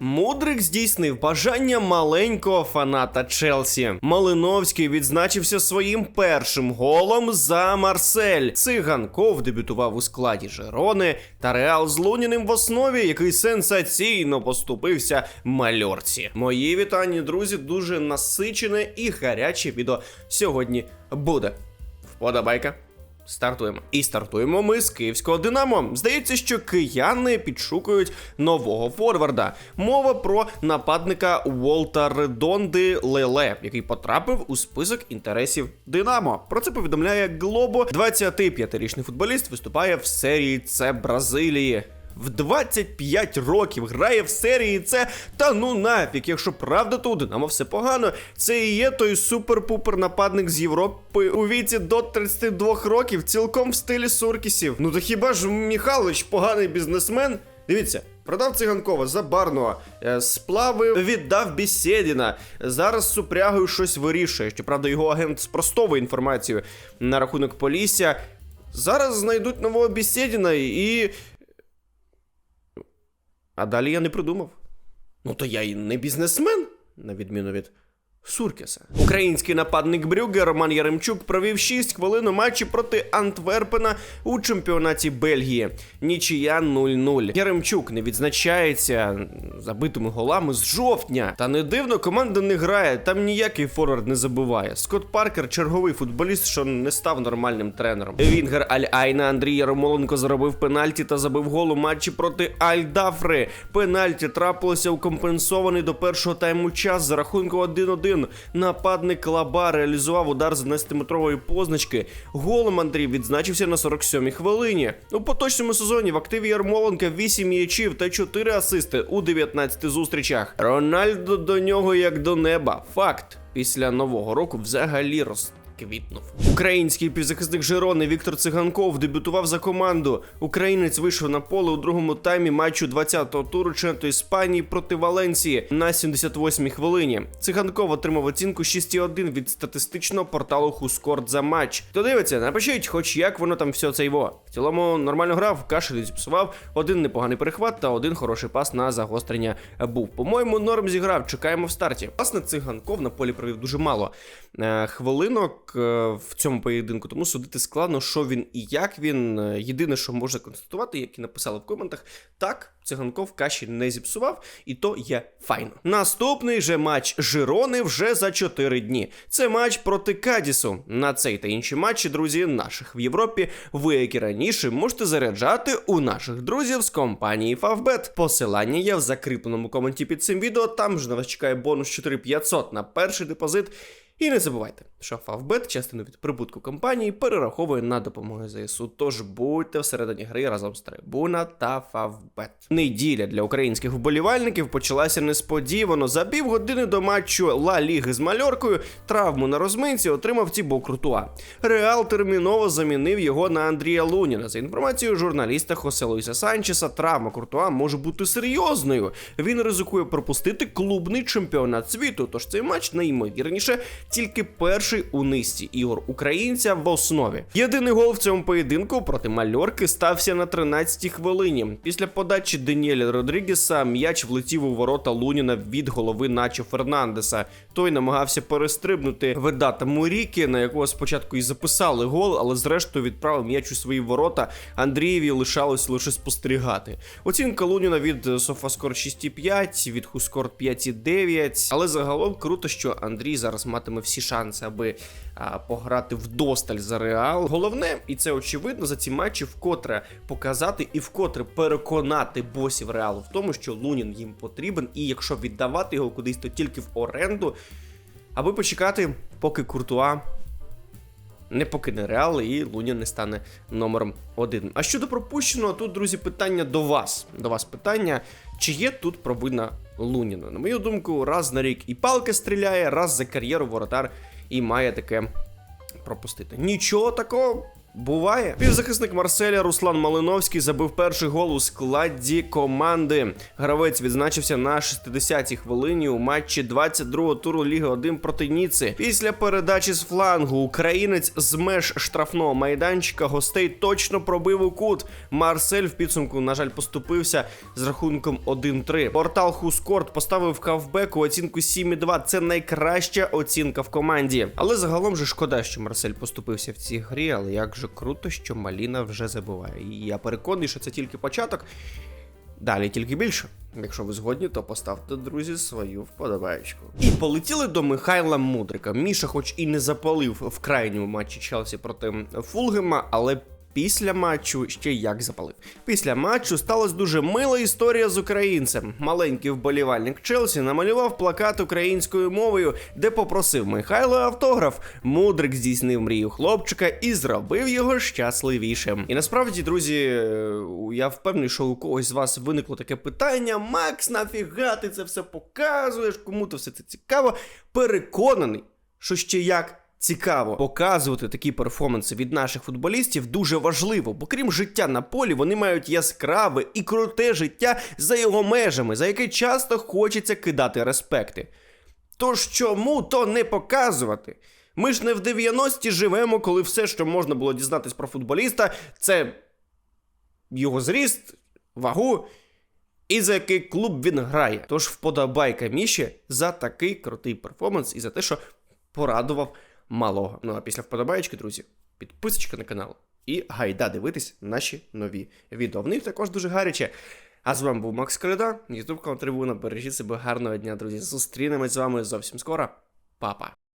Мудрик здійснив бажання маленького фаната Челсі. Малиновський відзначився своїм першим голом за Марсель. Циганков дебютував у складі Жерони та Реал з Луніним в основі, який сенсаційно поступився мальорці. Мої вітання, друзі, дуже насичене і гаряче відео сьогодні буде. Вподобайка. Стартуємо. І стартуємо ми з київського Динамо. Здається, що кияни підшукують нового форварда. Мова про нападника Волта Редонди Леле, який потрапив у список інтересів Динамо. Про це повідомляє Глобо. 25-річний футболіст виступає в серії С Бразилії. В 25 років грає в серії С, та ну нафіг, якщо правда, то у Динамо все погано. Це і є той супер-пупер нападник з Європи у віці до 32 років, цілком в стилі Суркісів. Ну то хіба ж Міхалич поганий бізнесмен? Дивіться. Продав циганкова за Барного, е, сплавив, віддав Бісєдіна. Зараз з супрягою щось вирішує. Щоправда, його агент спростовує інформацію на рахунок Полісся. Зараз знайдуть нового Бісєдіна і. А далі я не придумав. Ну то я і не бізнесмен, на відміну від Суркеса. Український нападник Брюге Роман Яремчук провів 6 хвилин у матчі проти Антверпена у чемпіонаті Бельгії. Нічия 0-0. Яремчук не відзначається забитими голами з жовтня. Та не дивно, команда не грає, там ніякий форвард не забуває. Скотт Паркер черговий футболіст, що не став нормальним тренером. Вінгер Аль Айна Андрій Ярмоленко заробив пенальті та забив гол у матчі проти Аль Дафри. Пенальті трапилося у компенсований до першого тайму час за рахунку 1-1. Нападник Лаба реалізував удар з 12-метрової позначки. Голом Андрій відзначився на 47-й хвилині. У поточному сезоні в активі Ярмоленка 8 м'ячів та 4 асисти у 19 зустрічах. Рональдо до нього як до неба. Факт. Після нового року взагалі роз квітнув. Український півзахисник Жирони Віктор Циганков дебютував за команду. Українець вийшов на поле у другому таймі матчу 20-го туру чемпіонату Іспанії проти Валенції на 78-й хвилині. Циганков отримав оцінку 6,1 від статистичного порталу Хускорт за матч. Хто дивиться, напишіть, хоч як воно там все це його. В цілому нормально грав, кашель зіпсував, один непоганий перехват та один хороший пас на загострення був. По-моєму, норм зіграв. Чекаємо в старті. Власне, циганков на полі провів дуже мало е, хвилинок е, в цьому поєдинку, тому судити складно, що він і як він. Е, Єдине, що можна констатувати, як і написали в коментах, так, циганков каші не зіпсував, і то є файно. Наступний же матч Жирони вже за 4 дні. Це матч проти Кадісу. На цей та інші матчі, друзі, наших в Європі, ви, як і раніше, можете заряджати у наших друзів з компанії Favbet. Посилання є в закріпленому коменті під цим відео. Там ж на вас чекає бонус 4500 на перший депозит. І не забувайте, Favbet частину від прибутку компанії перераховує на допомогу ЗСУ. Тож будьте всередині гри разом з Трибуна та Favbet. Неділя для українських вболівальників почалася несподівано. За півгодини до матчу Ла Ліги з Мальоркою травму на розминці отримав Тібо Крутуа. Реал терміново замінив його на Андрія Луніна. За інформацією журналіста Хосе Луїса Санчеса, травма Куртуа може бути серйозною. Він ризикує пропустити клубний чемпіонат світу. Тож цей матч найімовірніше тільки перший у низці ігор українця в основі. Єдиний гол в цьому поєдинку проти Мальорки стався на 13-й хвилині. Після подачі Даніеля Родрігеса м'яч влетів у ворота Луніна від голови Начо Фернандеса. Той намагався перестрибнути видата Муріки, на якого спочатку і записали гол, але зрештою відправив м'яч у свої ворота. Андрієві лишалось лише спостерігати. Оцінка Луніна від Софаскор 6,5, від Хускор 5,9. Але загалом круто, що Андрій зараз матиме всі шанси, аби а, пограти вдосталь за реал. Головне, і це очевидно, за ці матчі вкотре показати і вкотре переконати босів реалу в тому, що Лунін їм потрібен, і якщо віддавати його кудись, то тільки в оренду, аби почекати, поки Куртуа. Не покине Реал і Лунін не стане номером один. А щодо пропущеного, тут, друзі, питання до вас. До вас питання, чи є тут провина Луніна? На мою думку, раз на рік і палка стріляє, раз за кар'єру воротар і має таке пропустити. Нічого такого Буває. Півзахисник Марселя Руслан Малиновський забив перший гол у складі команди. Гравець відзначився на 60-й хвилині у матчі 22-го туру Ліги 1 проти Ніци. Після передачі з флангу українець з меж штрафного майданчика гостей точно пробив у кут. Марсель в підсумку, на жаль, поступився з рахунком 1-3. Портал Хускорт поставив кавбеку оцінку 7,2. Це найкраща оцінка в команді. Але загалом же шкода, що Марсель поступився в цій грі, але як же круто, що Маліна вже забиває. І я переконаний, що це тільки початок. Далі тільки більше. Якщо ви згодні, то поставте, друзі, свою вподобаєчку. І полетіли до Михайла Мудрика. Міша, хоч і не запалив в крайньому матчі Челсі проти Фулгема, але після матчу ще як запалив. Після матчу сталася дуже мила історія з українцем. Маленький вболівальник Челсі намалював плакат українською мовою, де попросив Михайла автограф. Мудрик здійснив мрію хлопчика і зробив його щасливішим. І насправді, друзі, я впевнений, що у когось з вас виникло таке питання: Макс, нафіга ти це все показуєш? Кому то все це цікаво? Переконаний, що ще як. Цікаво показувати такі перформанси від наших футболістів дуже важливо, бо крім життя на полі, вони мають яскраве і круте життя за його межами, за яке часто хочеться кидати респекти. Тож чому то не показувати? Ми ж не в 90-ті живемо, коли все, що можна було дізнатись про футболіста, це його зріст, вагу і за який клуб він грає. Тож вподобайка Міші за такий крутий перформанс і за те, що порадував малого. Ну а після вподобаєчки, друзі, підписочка на канал і гайда дивитись наші нові відео. В них також дуже гаряче. А з вами був Макс Крида, Ютуб канал Трибуна. Бережіть себе гарного дня, друзі. Зустрінемось з вами зовсім скоро. Па-па.